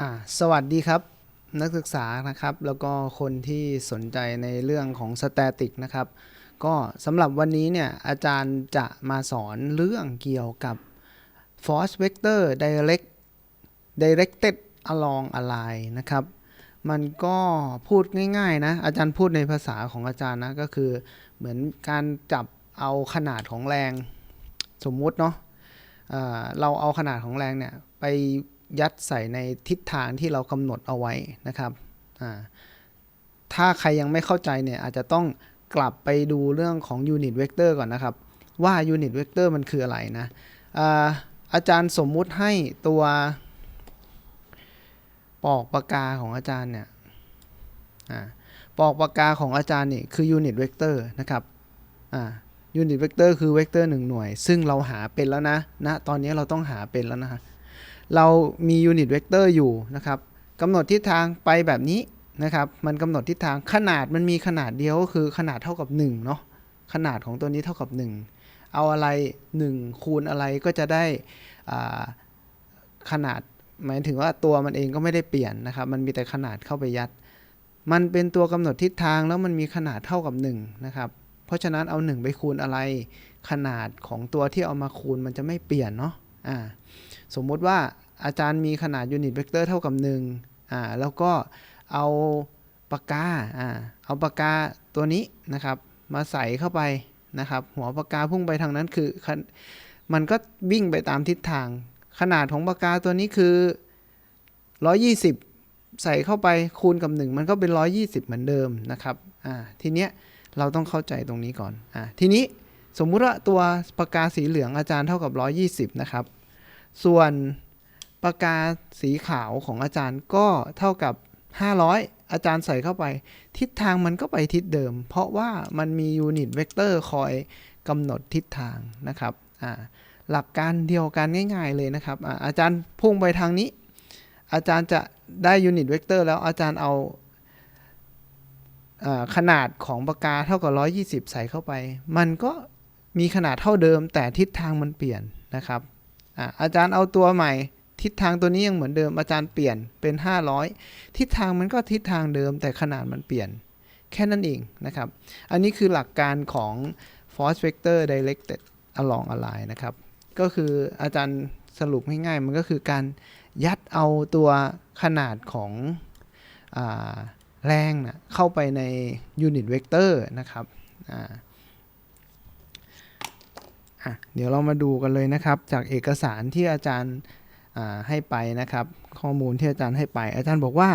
อ่าสวัสดีครับนักศึกษานะครับ แล้วก็คนที่สนใจในเรื่องของสแตติกนะครับ ก็สำหรับวันนี้เนี่ยอาจารย์จะมาสอนเรื่องเกี่ยวกับ force vector direct directed along a line นะครับ มันก็พูดง่ายๆนะอาจารย์พูดในภาษาของอาจารย์นะก็คือเหมือนการจับเอาขนาดของแรงสมมุติเนาะเอ่อเราเอาขนาดของแรงเนี่ยไป ยัดใส่ในทิศทางที่เรากำหนดเอาไว้นะครับถ้าใครยังไม่เข้าใจเนี่ยอาจจะต้องกลับไปดูเรื่องของยูนิตเวกเตอร์ก่อนนะครับ ว่ายูนิตเวกเตอร์มันคืออะไรนะอาอาจารย์สมมุติให้ตัวปอกปากกาของอาจารย์เนี่ยปอกปากกาของอาจารย์นี่คือยูนิตเวกเตอร์นะครับยูนิตเวกเตอร์คือเวกเตอร์หนึ่งหน่วย ซึ่งเราหาเป็นแล้วนะณตอนนี้เราต้องหาเป็นแล้วนะ เรามียูนิตเวกเตอร์อยู่นะครับกำหนดทิศทางไปแบบนี้นะครับ มันกำหนดทิศทางขนาดมันมีขนาดเดียวก็คือขนาดเท่ากับ1เนาะขนาดของตัวนี้เท่ากับ 1 เอาอะไร 1 คูณอะไรก็จะได้ขนาดหมายถึงว่าตัวมันเองก็ไม่ได้เปลี่ยนนะครับ มันมีแต่ขนาดเข้าไปยัด มันเป็นตัวกำหนดทิศทางแล้วมันมีขนาดเท่ากับ1นะครับ เพราะฉะนั้นเอา 1 ไปคูณอะไร ขนาดของตัวที่เอามาคูณมันจะไม่เปลี่ยนเนาะอ่า สมมุติว่าอาจารย์มีขนาดยูนิตเวกเตอร์เท่ากับ1อ่าแล้วก็เอาปากกาอ่าเอาปากกาตัวนี้นะครับ มาใส่เข้าไปนะครับ หัวปากกาพุ่งไปทางนั้นคือ มันก็วิ่งไปตามทิศทาง ขนาดของปากกาตัวนี้คือ 120 ใส่เข้าไปคูณกับ 1 มันก็เป็น 120 เหมือนเดิมนะครับอ่าทีเนี้ยเราต้องเข้าใจตรงนี้ก่อนอ่าทีนี้สมมุติว่าตัวปากกาสีเหลืองอาจารย์เท่ากับ 120 นะครับ ส่วนปากกาสีขาวของอาจารย์ก็เท่ากับ 500 อาจารย์ใส่เข้าไป ทิศทางมันก็ไปทิศเดิม เพราะว่ามันมียูนิตเวกเตอร์คอยกำหนดทิศทางนะครับหลักการเดียวกันง่าย ๆเลยนะครับอาอาจารย์พุ่งไปทางนี้ อาจารย์จะได้ยูนิตเวกเตอร์แล้วอาจารย์เอาอาขนาดของปากกาเท่ากับ 120 ใส่เข้าไป มันก็มีขนาดเท่าเดิมแต่ทิศทางมันเปลี่ยนนะครับ อาจารย์เอาตัวใหม่ ทิศทางตัวนี้ยังเหมือนเดิมอาจารย์เปลี่ยนเป็น 500 ทิศทางมันก็ทิศทางเดิมแต่ขนาดมันเปลี่ยนแค่นั้นเองนะครับ อันนี้คือหลักการของ force vector directed along a line นะครับ ก็คืออาจารย์สรุปง่ายๆ มันก็คือการยัดเอาตัวขนาดของอแรงนะเข้าไปในยูนิตเวกเตอร์นะครับ อะเดี๋ยวเรามาดูกันเลยนะครับ จากเอกสารที่อาจารย์ให้ไปนะครับ ข้อมูลที่อาจารย์ให้ไป อาจารย์บอกว่า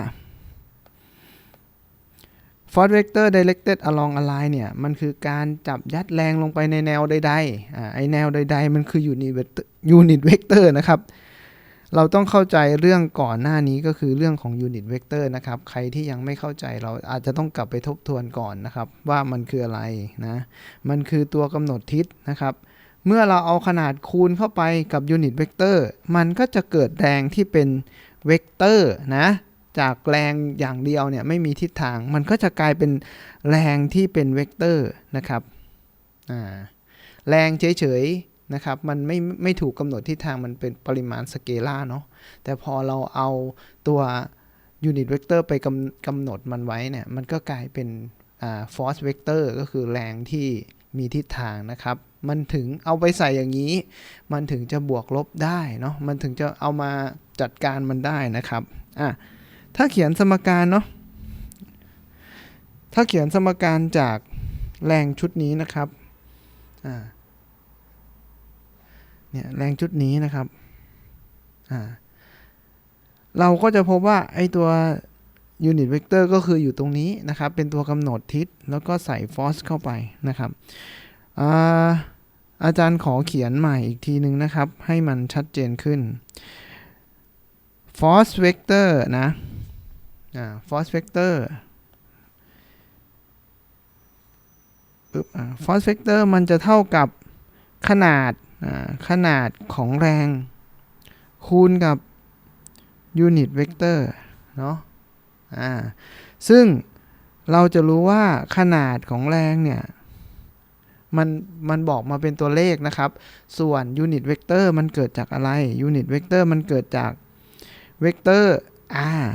force vector directed along a line เนี่ย มันคือการจับยัดแรงลงไปในแนวใดๆอ่าไอแนวใด ๆ มันคือ unit vector unit vector นะครับ เราต้องเข้าใจเรื่องก่อนหน้านี้ก็คือเรื่องของ unit vector นะครับ ใครที่ยังไม่เข้าใจเราอาจจะต้องกลับไปทบทวนก่อนนะครับ ว่ามันคืออะไรนะ มันคือตัวกำหนดทิศนะครับ เมื่อเราเอาขนาดคูณเข้าไปกับ unit vector มันก็จะเกิดแรงที่เป็นเวกเตอร์นะจากแรงอย่างเดียวเนี่ยไม่มีทิศทาง มันก็จะกลายเป็นแรงที่เป็นเวกเตอร์นะครับแรงเฉยๆนะครับมันไม่ไม่ถูกกำหนดทิศทางมันเป็นปริมาณสเกลาร์เนาะแต่พอเราเอาตัวยูนิตเวกเตอร์ไปกำกำหนดมันไว้เนี่ยมันก็กลายเป็นฟอ่า force vector ก็คือแรงที่มีทิศทางนะครับ มันถึงเอาไปใส่อย่างนี้ มันถึงจะบวกลบได้เนาะมันถึงจะเอามาจัดการมันได้นะครับอะถ้าเขียนสมการเนาะถ้าเขียนสมการจากแรงชุดนี้นะครับอ่าเนี่ยแรงชุดนี้นะครับอ่าเราก็จะพบว่าไอตัวยูนิตเวกเตอร์ก็คืออยู่ตรงนี้นะครับ เป็นตัวกำหนดทิศแล้วก็ใส่ฟอสเข้าไปนะครับอ่า อาจารย์ขอเขียนใหม่อีกทีนึงนะครับ ให้มันชัดเจนขึ้น force vector นะ force vector ปึ๊บ force vector มันจะเท่ากับขนาดขนาดของแรง คูณกับ unit vector เนาะอ่าซึ่งเราจะรู้ว่าขนาดของแรงเนี่ย มันมันบอกมาเป็นตัวเลขนะครับ ส่วน unit vector มันเกิดจากอะไร unit vector มันเกิดจากเวกเตอร์ r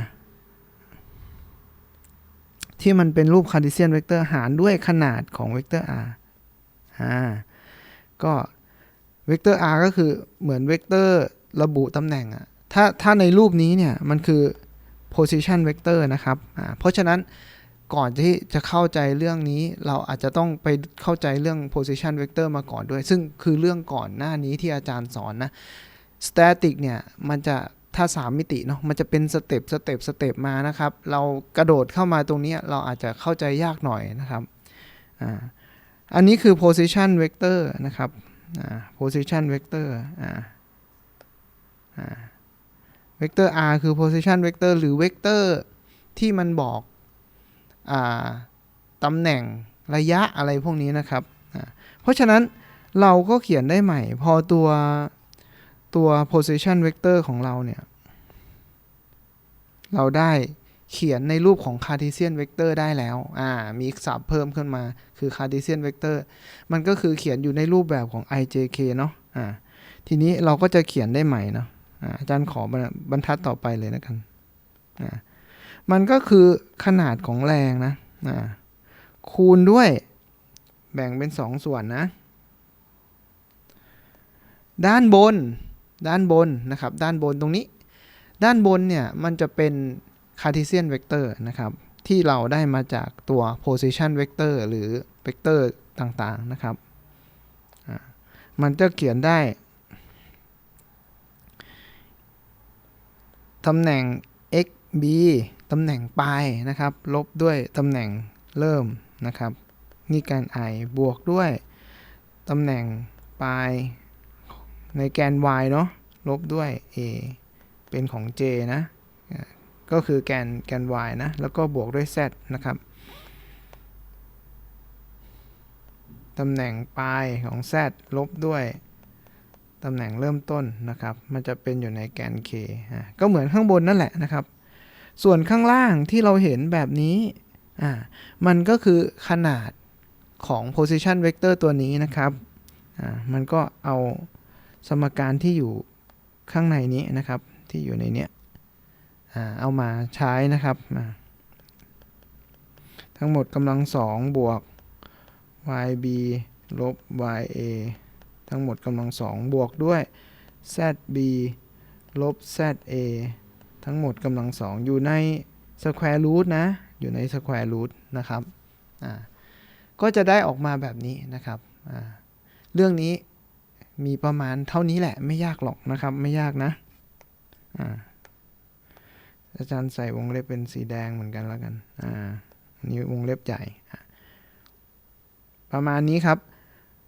ที่มันเป็นรูปคาร์ t เ s ียนเวกเตอร์หารด้วยขนาดของเวกเตอร์ r อ่าก็เวกเตอร์ r ก็คือเหมือนเวกเตอร์ระบุตำแหน่งอะถ้าถ้าในรูปนี้เนี่ย มันคือ position vector นะครับ เพราะฉะนั้น ก่อนที่จะเข้าใจเรื่องนี้ เราอาจจะต้องไปเข้าใจเรื่อง position vector มาก่อนด้วย ซึ่งคือเรื่องก่อนหน้านี้ที่อาจารย์สอนนะ static เนี่ย มันจะถ้า 3 มิติเนาะมันจะเป็นสเต็ปสเต็ปสเต็ปมานะครับ เรากระโดดเข้ามาตรงนี้เราอาจจะเข้าใจยากหน่อยนะครับอ่าอันนี้คือ position vector นะครับอ่า position vector อ่าอ่า vector r คือ position vector หรือ vector ที่มันบอก ตำแหน่งระยะอะไรพวกนี้นะครับเพราะฉะนั้นเราก็เขียนได้ใหม่ พอตัวตัว position vector ของเราเนี่ย เราได้เขียนในรูปของ Cartesian vector ได้แล้วอ่ามีอีกศัพท์เพิ่มขึ้นมาคือ Cartesian vector มันก็คือเขียนอยู่ในรูปแบบของ ijk เนาะอ่าทีนี้เราก็จะเขียนได้ใหม่เนาะอาอาจารย์ขอบรรทัดต่อไปเลยนะกันอ่า มันก็คือขนาดของแรงนะอ่าคูณด้วยแบ่งเป็น2ส่วนนะ ด้านบน ด้านบนนะครับ ด้านบนตรงนี้ ด้านบนเนี่ย มันจะเป็น Cartesian vector นะครับ ที่เราได้มาจากตัว position vector หรือ vector ต่างๆนะครับ มันจะเขียนได้ตำแหน่ง b ตำแหน่งปลายนะครับ ลบด้วยตำแหน่งเริ่มนะครับ นี่การ i บวกด้วยตำแหน่งปลายในแกน y เนาะลบด้วย a เป็นของ j นะ ก็คือแกนแกน y นะ แล้วก็บวกด้วย z นะครับตำแหน่งปลายของ z ลบด้วยตำแหน่งเริ่มต้นนะครับ มันจะเป็นอยู่ในแกน k อะก็เหมือนข้างบนนั่นแหละนะครับ ส่วนข้างล่างที่เราเห็นแบบนี้อ่ามันก็คือขนาดของ position vector ตัวนี้นะครับอ่ามันก็เอาสมการที่อยู่ข้างในนี้นะครับ ที่อยู่ในเนี้ยอ่าเอามาใช้นะครับมาทั้งหมดกำลังสองบวก yb ลบ ya ทั้งหมดกำลังสองบวกด้วย zb ลบ za ทั้งหมดกำลังสองอยู่ใน square root นะ อยู่ใน square root นะครับก็จะได้ออกมาแบบนี้นะครับ เรื่องนี้มีประมาณเท่านี้แหละไม่ยากหรอกนะครับ ไม่ยากนะอาอาจารย์ใส่วงเล็บเป็นสีแดงเหมือนกันแล้วกันอ่านี่วงเล็บใหญ่ประมาณนี้ครับ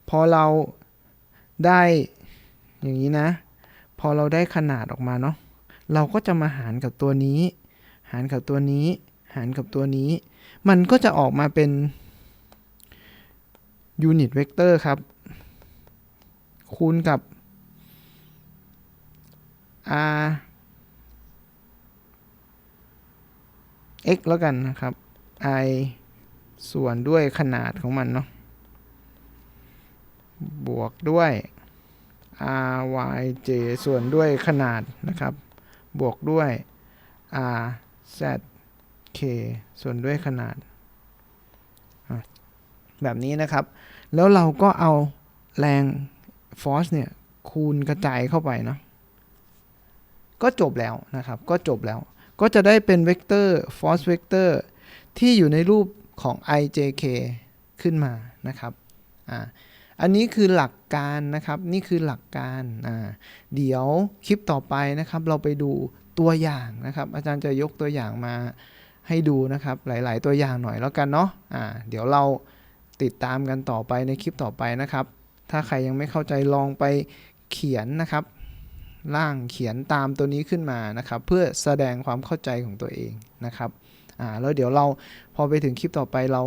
พอเราได้อย่างนี้นะ พอเราได้ขนาดออกมาเนาะ เราก็จะมาหารกับตัวนี้ หารกับตัวนี้ หารกับตัวนี้ มันก็จะออกมาเป็นยูนิตเวกเตอร์ครับ คูณกับ r x แล้วกันนะครับ i ส่วนด้วยขนาดของมันเนาะ บวกด้วย r y j ส่วนด้วยขนาดนะครับ บวกด้วย r z k ส่วนด้วยขนาด แบบนี้นะครับ แล้วเราก็เอาแรง force เนี่ย คูณกระจายเข้าไปเนาะก็จบแล้วนะครับ ก็จบแล้ว ก็จะได้เป็นเวกเตอร์ force vector ที่อยู่ในรูปของ ijk ขึ้นมานะครับ อ่า อันนี้คือหลักการนะครับ นี่คือหลักการอ่าเดี๋ยวคลิปต่อไปนะครับ เราไปดูตัวอย่างนะครับ อาจารย์จะยกตัวอย่างมาให้ดูนะครับ หลาย ๆ ตัวอย่างหน่อยแล้วกันเนาะอ่าเดี๋ยวเราติดตามกันต่อไปในคลิปต่อไปนะครับ ถ้าใครยังไม่เข้าใจลองไปเขียนนะครับร่างเขียนตามตัวนี้ขึ้นมานะครับ เพื่อแสดงความเข้าใจของตัวเองนะครับอ่าแล้วเดี๋ยวเราพอไปถึงคลิปต่อไปเรา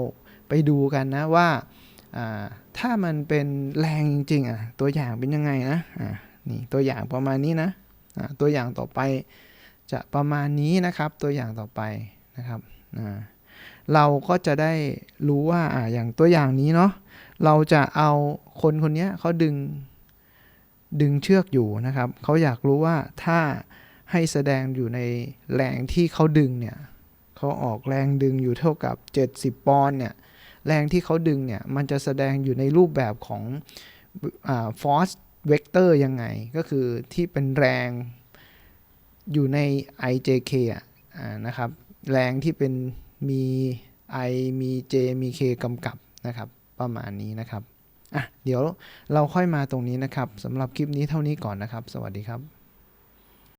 ไปดูกันนะว่า ถ้ามันเป็นแรงจริงๆอะตัวอย่างเป็นยังไงนะอ่านี่ตัวอย่างประมาณนี้นะอ่าตัวอย่างต่อไปจะประมาณนี้นะครับตัวอย่างต่อไปนะครับอ่าเราก็จะได้รู้ว่าอ่าอย่างตัวอย่างนี้เนาะเราจะเอาคนคนนี้เขาดึงดึงเชือกอยู่นะครับเขาอยากรู้ว่าถ้าให้แสดงอยู่ในแรงที่เขาดึงเนี่ยเขาออกแรงดึงอยู่เท่ากับ 70 ปอนด์เนี่ย แรงที่เขาดึงเนี่ย มันจะแสดงอยู่ในรูปแบบของอาฟอสเวกเตอร์ยังไง ก็คือที่เป็นแรงอยู่ใน ijk อะนะครับ แรงที่เป็นมี i มี j มี k กำกับนะครับ ประมาณนี้นะครับอะเดี๋ยวเราค่อยมาตรงนี้นะครับสำหรับคลิปนี้เท่านี้ก่อนนะครับ สวัสดีครับ